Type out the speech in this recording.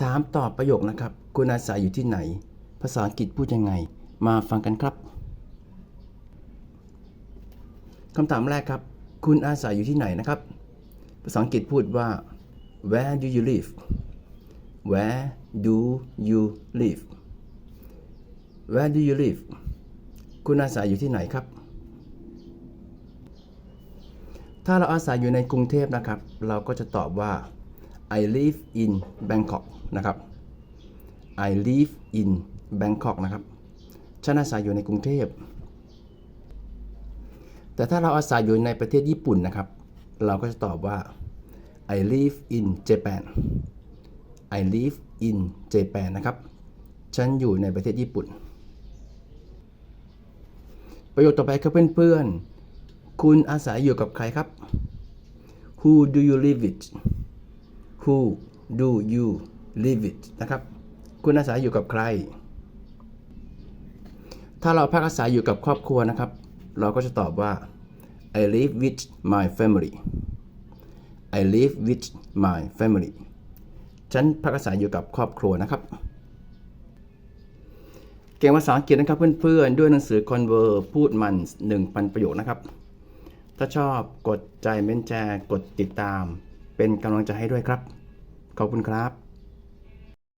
ถามตอบประโยคนะครับ คุณอาศัยอยู่ที่ไหน ภาษาอังกฤษพูดยังไง มาฟังกันครับคำถามแรกครับ คุณอาศัยอยู่ที่ไหนนะครับ ภาษาอังกฤษพูดว่า where do you live where do you live where do you live คุณอาศัยอยู่ที่ไหนครับ ถ้าเราอาศัยอยู่ในกรุงเทพนะครับ เราก็จะตอบว่า I live in Bangkok นะครับ I live in Bangkok นะครับฉันอาศัยอยู่ในกรุงเทพ แต่ถ้าเราอาศัยอยู่ในประเทศญี่ปุ่นนะครับ เราก็จะตอบว่า I live in Japan I live in Japan นะครับ ฉันอยู่ในประเทศญี่ปุ่น ประโยคต่อไปครับเพื่อนๆ คุณอาศัยอยู่กับใครครับ Who do you live with Who do you live with นะครับ คุณอาศัยอยู่กับใคร ถ้าเราพักอาศัยอยู่กับครอบครัวนะครับ เราก็จะตอบว่า I live with my family I live with my family ฉันพักอาศัยอยู่กับครอบครัวนะครับ เก่งภาษาอังกฤษนะครับเพื่อนๆ ด้วยหนังสือ Conver พูดมัน 1,000 ประโยคนะครับ ถ้าชอบกดใจเม้นแชร์กดติดตาม เป็นกำลังใจให้ด้วยครับ ขอบคุณครับ